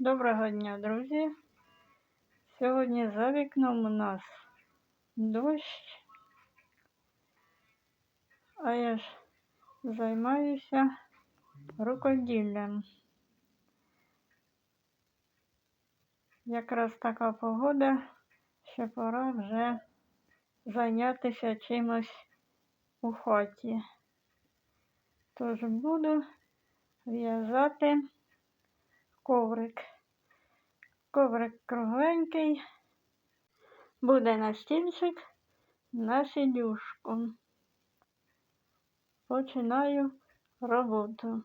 Доброго дня, друзі. Сьогодні за вікном у нас дощ, а я ж займаюся рукоділлям. Якраз така погода, що пора вже зайнятися чимось у хаті. Тож буду в'язати коврик. Коврик кругленький, буде на стільчик на сидюшку. Починаю роботу.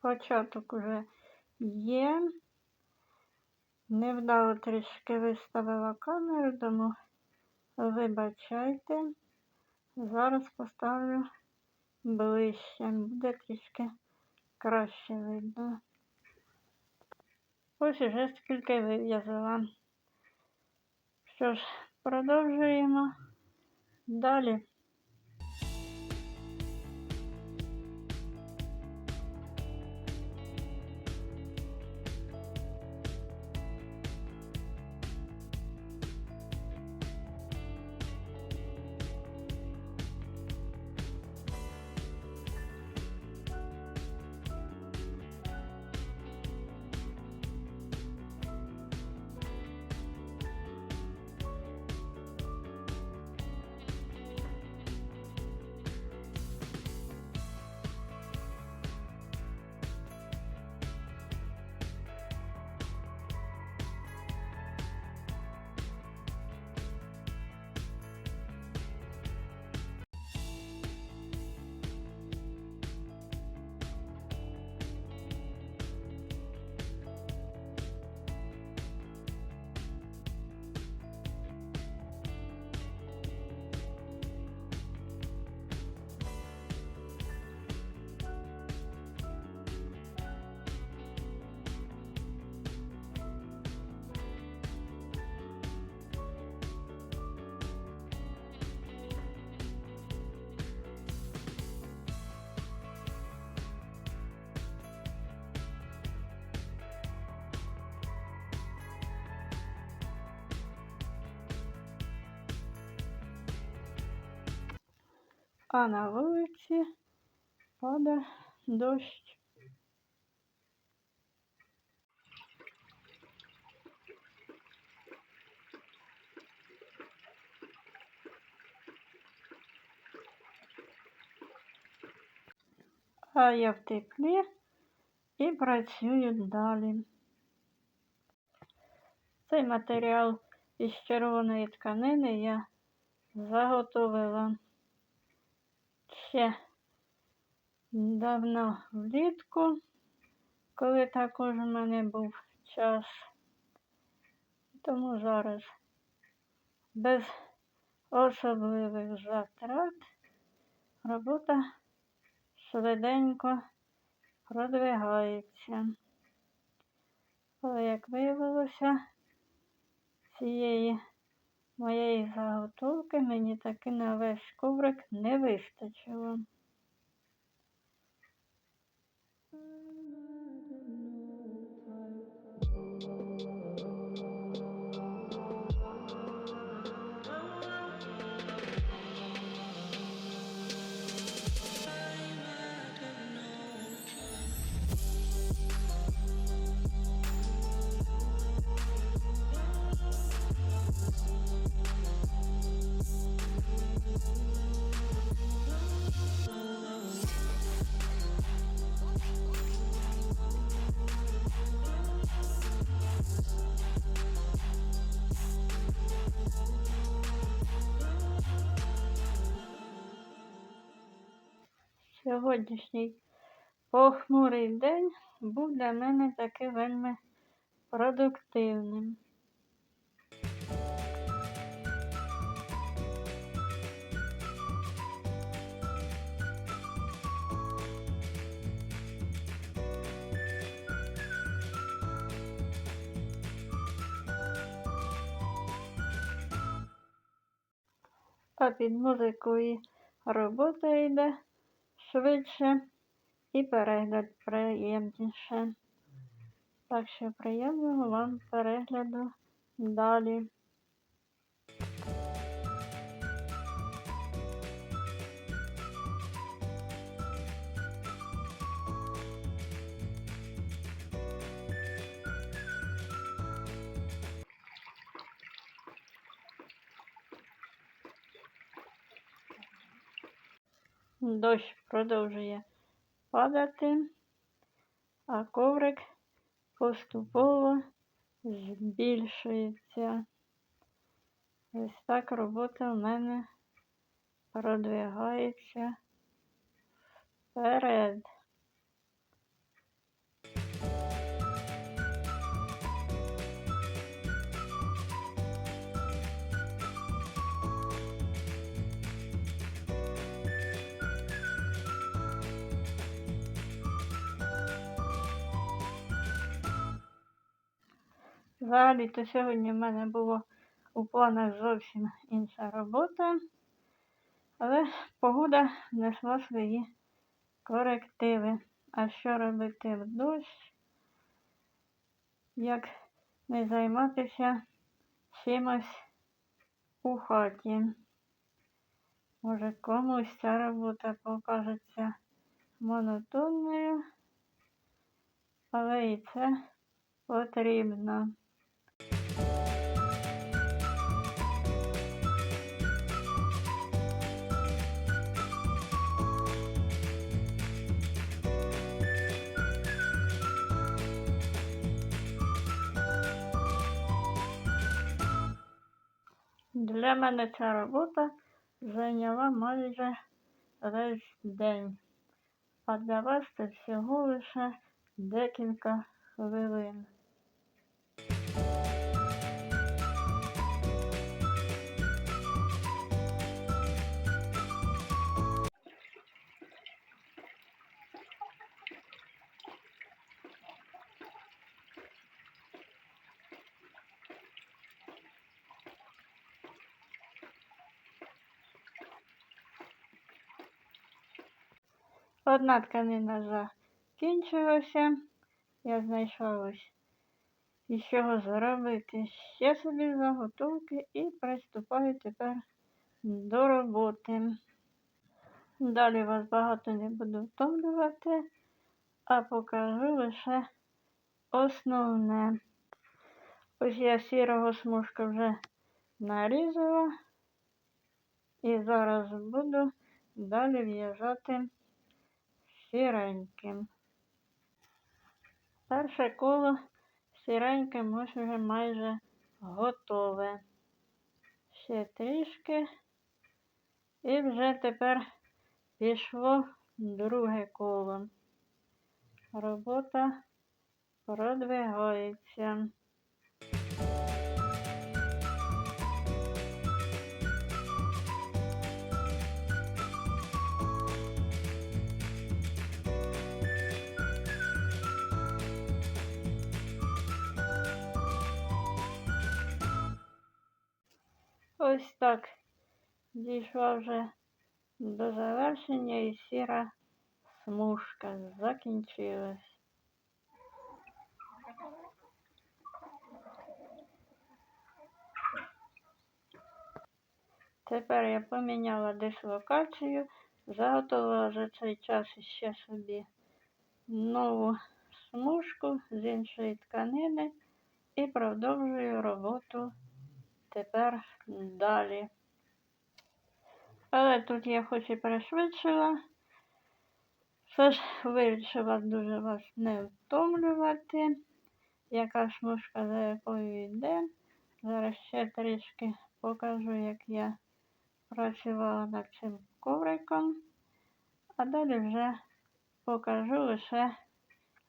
Початок уже є. Невдало трішки виставила камеру, тому вибачайте. Зараз поставлю ближче, буде трішки краще видно. Ось уже скільки вив'язала. Що ж, продовжуємо далі. А на вулиці падає дощ. А я в теплі і працюю далі. Цей матеріал із червоної тканини я заготовила ще давно влітку, коли також у мене був час. Тому зараз без особливих затрат робота швиденько продвигається. Але, як виявилося, цієї моєї заготовки мені таки на весь коврик не вистачило. Сьогоднішній похмурий день був для мене таки вельми продуктивним. А під музикою робота йде швидше і перегляд приємніше. Так що приємного вам перегляду далі. Дощ продовжує падати, а коврик поступово збільшується. Ось так робота в мене продвигається вперед. Взагалі-то сьогодні в мене було у планах зовсім інша робота, але погода внесла свої корективи. А що робити в дощ, як не займатися чимось у хаті? Може комусь ця робота покажеться монотонною, але і це потрібно. Для мене ця робота зайняла майже весь день, а для вас це всього лише декілька хвилин. Одна тканина закінчилася, я знайшла ось із чого зробити ще собі заготовки і приступаю тепер до роботи. Далі вас багато не буду втомлювати, а покажу лише основне. Ось я сірого смужка вже нарізала і зараз буду далі в'яжати сіреньким. Перше коло сіреньким ось вже майже готове. Ще трішки. І вже тепер пішло друге коло. Робота продвигається. Ось так дійшла вже до завершення і сіра смужка закінчилась. Тепер я поміняла дислокацію, заготовила за цей час ще собі нову смужку з іншої тканини і продовжую роботу тепер далі. Але тут я хоч і пришвидшила, все ж вирішила дуже вас не втомлювати. Яка смужка за якою йде. Зараз ще трішки покажу, як я працювала над цим ковриком, а далі вже покажу лише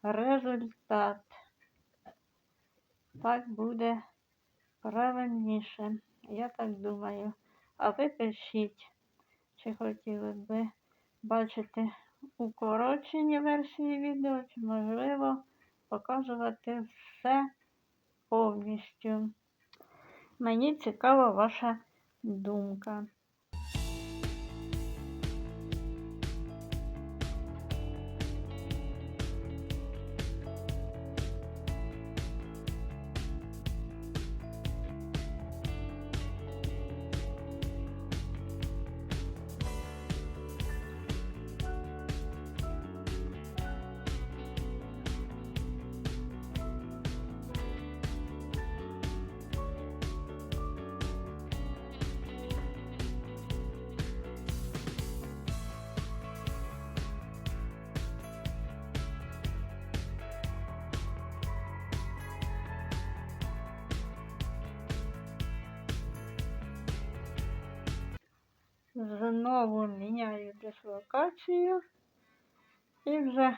результат. Так буде правильніше, я так думаю. А ви пишіть, чи хотіли б ви бачити укорочені версії відео, чи можливо показувати все повністю. Мені цікава ваша думка. Знову міняю дислокацію і вже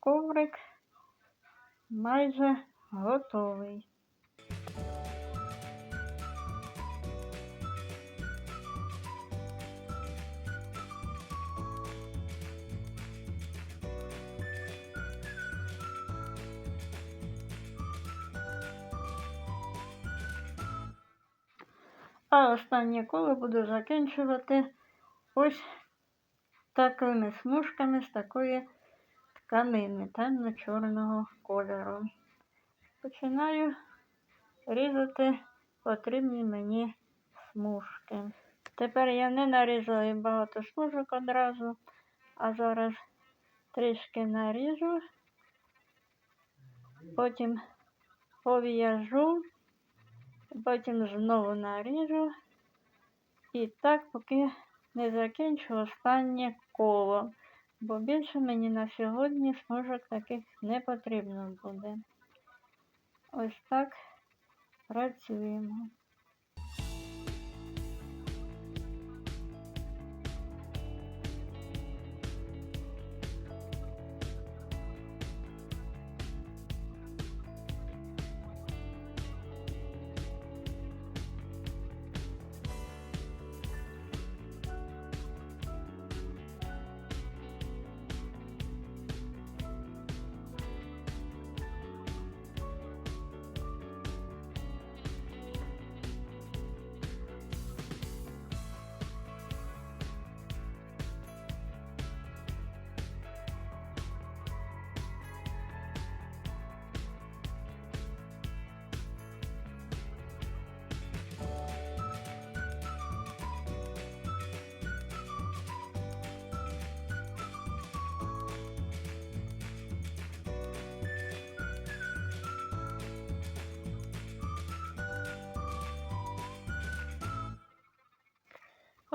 коврик майже готовий. А останнє коло буду закінчувати ось такими смужками з такої тканини темно-чорного кольору. Починаю різати потрібні мені смужки. Тепер я не нарізаю багато смужок одразу, а зараз трішки наріжу, потім пов'яжу потім знову наріжу. І так, поки не закінчу останнє коло, бо більше мені на сьогодні смужок таких не потрібно буде. Ось так працюємо.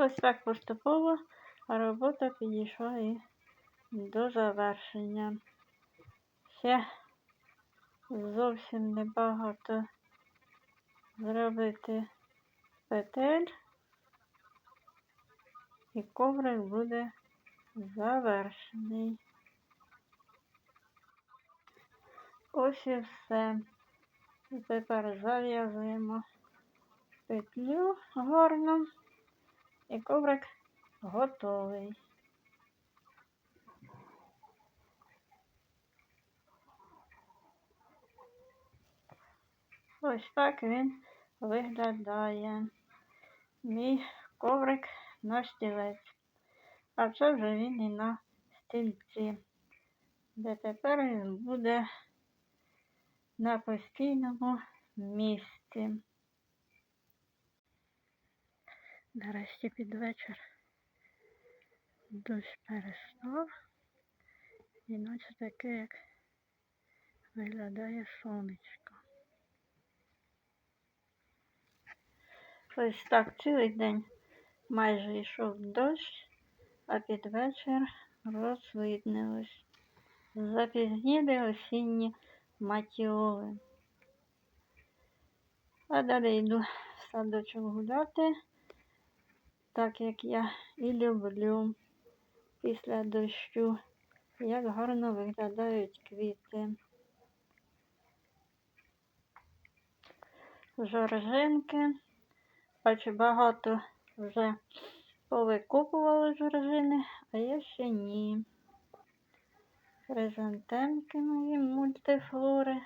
Ось так поступово робота підійшла і до завершення. Ще зовсім небагато зробити петель і коврик буде завершений. Ось і все. І тепер зав'язуємо петлю гарно. І коврик готовий. Ось так він виглядає. мій коврик на стілець. А це вже він і на стільці, де тепер він буде на постійному місці. Нарешті під вечір дощ перестав. І наче таке, як виглядає сонечко. Ось так цілий день майже йшов дощ, а під вечір розвиднилось. Запізніли осінні матіоли. А далі йду в садочок гуляти, так як я і люблю після дощу, як гарно виглядають квіти. Жоржинки. Бачу, багато вже повикопували жоржини, а я ще ні. Хризантемки мої мультифлори.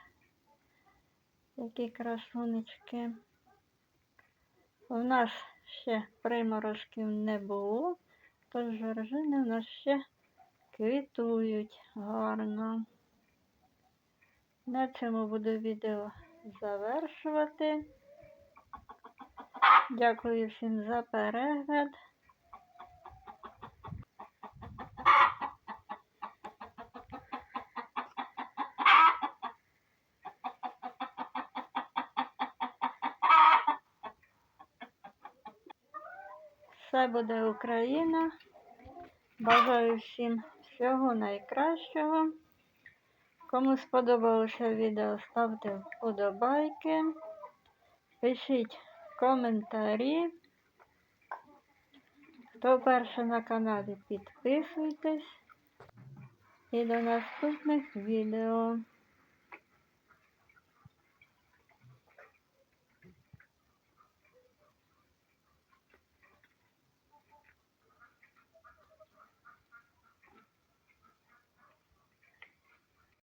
Які красунечки. У нас ще приморожків не було, тож жоржини у нас ще квітують гарно. На цьому буду відео завершувати. Дякую всім за перегляд. Все буде Україна. Бажаю всім всього найкращого. Кому сподобалося відео, ставте вподобайки, пишіть коментарі. Хто перше на каналі, підписуйтесь. І до наступних відео.